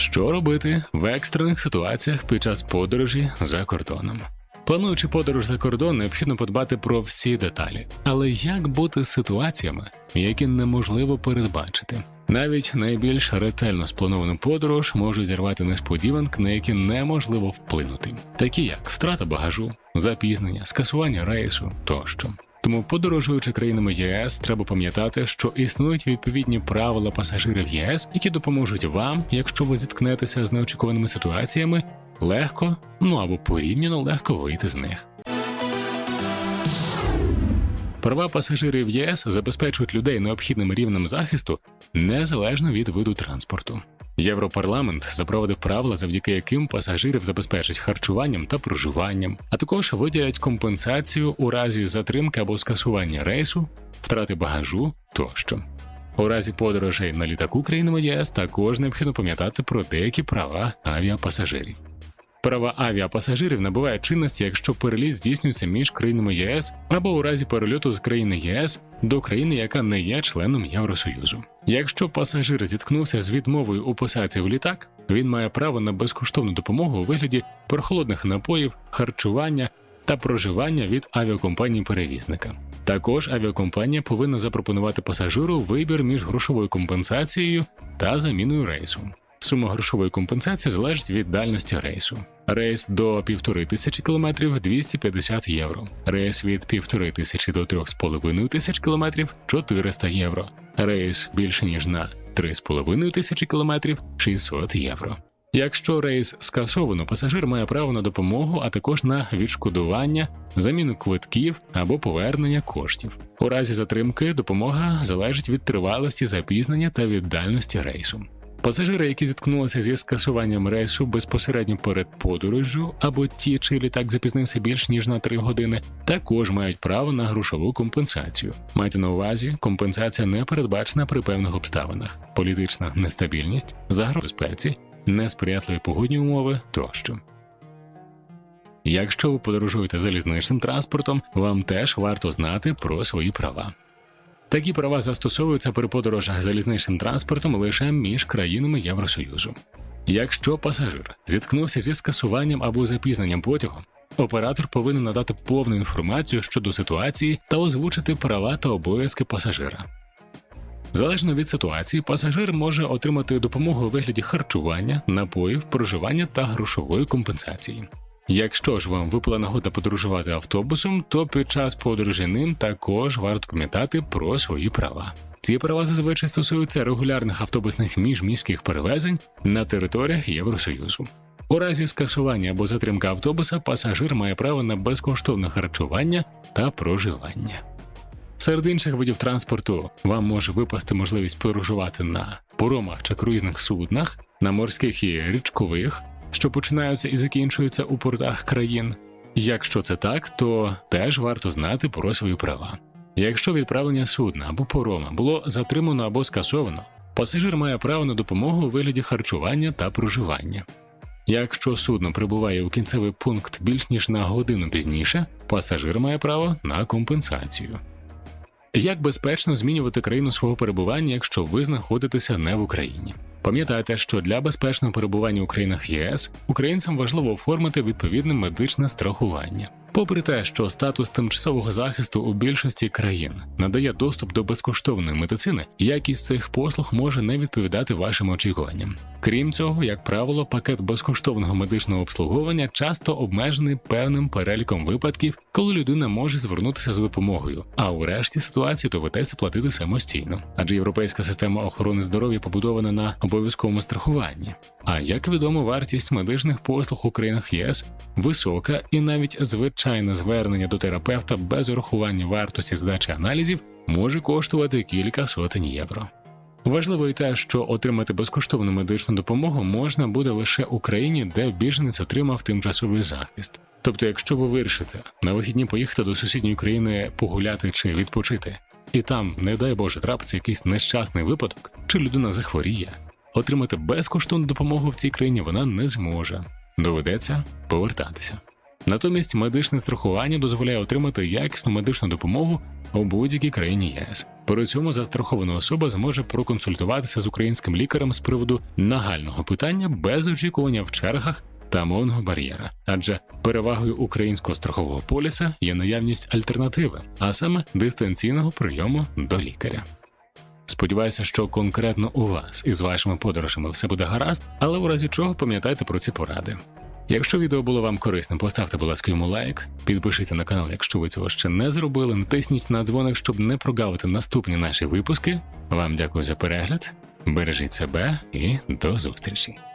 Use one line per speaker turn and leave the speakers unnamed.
Що робити в екстрених ситуаціях під час подорожі за кордоном? Плануючи подорож за кордон, необхідно подбати про всі деталі. Але як бути з ситуаціями, які неможливо передбачити? Навіть найбільш ретельно сплановану подорож можуть зірвати несподіванки, на які неможливо вплинути, такі як втрата багажу, запізнення, скасування рейсу тощо. Тому, подорожуючи країнами ЄС, треба пам'ятати, що існують відповідні правила пасажирів ЄС, які допоможуть вам, якщо ви зіткнетеся з неочікуваними ситуаціями, легко, ну або порівняно легко вийти з них. Права пасажирів ЄС забезпечують людей необхідним рівнем захисту незалежно від виду транспорту. Європарламент запровадив правила, завдяки яким пасажирів забезпечать харчуванням та проживанням, а також виділять компенсацію у разі затримки або скасування рейсу, втрати багажу тощо. У разі подорожей на літаку країнами ЄС також необхідно пам'ятати про деякі права авіапасажирів. Права авіапасажирів набувають чинності, якщо переліт здійснюється між країнами ЄС або у разі перельоту з країни єС до країни, яка не є членом Євросоюзу. Якщо пасажир зіткнувся з відмовою у посадці в літак, він має право на безкоштовну допомогу у вигляді прохолодних напоїв, харчування та проживання від авіакомпанії перевізника. Також авіакомпанія повинна запропонувати пасажиру вибір між грошовою компенсацією та заміною рейсу. Сума грошової компенсації залежить від дальності рейсу. Рейс до півтори тисячі кілометрів 250 євро. Рейс від півтори тисячі до трьох з половиною тисяч кілометрів 400 євро. Рейс більше ніж на 3,5 тисячі кілометрів 600 євро. Якщо рейс скасовано, пасажир має право на допомогу, а також на відшкодування, заміну квитків або повернення коштів. У разі затримки допомога залежить від тривалості запізнення та від дальності рейсу. Пасажири, які зіткнулися зі скасуванням рейсу безпосередньо перед подорожжю, або ті, чий літак запізнився більш ніж на 3 години, також мають право на грошову компенсацію. Майте на увазі, компенсація не передбачена при певних обставинах: політична нестабільність, загроза безпеці, несприятливі погодні умови тощо. Якщо ви подорожуєте залізничним транспортом, вам теж варто знати про свої права. Такі права застосовуються при подорожах залізничним транспортом лише між країнами Євросоюзу. Якщо пасажир зіткнувся зі скасуванням або запізненням потягу, оператор повинен надати повну інформацію щодо ситуації та озвучити права та обов'язки пасажира. Залежно від ситуації, пасажир може отримати допомогу у вигляді харчування, напоїв, проживання та грошової компенсації. Якщо ж вам випала нагода подорожувати автобусом, то під час подорожі ним також варто пам'ятати про свої права. Ці права зазвичай стосуються регулярних автобусних міжміських перевезень на територіях Євросоюзу. У разі скасування або затримки автобуса пасажир має право на безкоштовне харчування та проживання. Серед інших видів транспорту вам може випасти можливість подорожувати на поромах чи круїзних суднах, на морських і річкових, що починаються і закінчуються у портах країн. Якщо це так, то теж варто знати про свої права. Якщо відправлення судна або порома було затримано або скасовано, пасажир має право на допомогу у вигляді харчування та проживання. Якщо судно прибуває у кінцевий пункт більш ніж на годину пізніше, пасажир має право на компенсацію. Як безпечно змінювати країну свого перебування, якщо ви знаходитеся не в Україні? Пам'ятайте, що для безпечного перебування у країнах ЄС українцям важливо оформити відповідне медичне страхування. Попри те, що статус тимчасового захисту у більшості країн надає доступ до безкоштовної медицини, якість цих послуг може не відповідати вашим очікуванням. Крім цього, як правило, пакет безкоштовного медичного обслуговування часто обмежений певним переліком випадків, коли людина може звернутися за допомогою, а у решті ситуації доведеться платити самостійно, адже європейська система охорони здоров'я побудована на обов'язковому страхуванні. А як відомо, вартість медичних послуг у країнах ЄС висока, і навіть звичайне звернення до терапевта без урахування вартості здачі аналізів може коштувати кілька сотень євро. Важливо і те, що отримати безкоштовну медичну допомогу можна буде лише у країні, де біженець отримав тимчасовий захист. Тобто, якщо ви вирішите на вихідні поїхати до сусідньої країни погуляти чи відпочити, і там, не дай Боже, трапиться якийсь нещасний випадок, чи людина захворіє, отримати безкоштовну допомогу в цій країні вона не зможе. Доведеться повертатися. Натомість медичне страхування дозволяє отримати якісну медичну допомогу у будь-якій країні ЄС. При цьому застрахована особа зможе проконсультуватися з українським лікарем з приводу нагального питання без очікування в чергах та мовного бар'єра, адже перевагою українського страхового поліса є наявність альтернативи, а саме дистанційного прийому до лікаря. Сподіваюся, що конкретно у вас із вашими подорожами все буде гаразд, але у разі чого пам'ятайте про ці поради. Якщо відео було вам корисним, поставте, будь ласка, йому лайк, підпишіться на канал, якщо ви цього ще не зробили, натисніть на дзвоник, щоб не прогавити наступні наші випуски. Вам дякую за перегляд, бережіть себе і до зустрічі!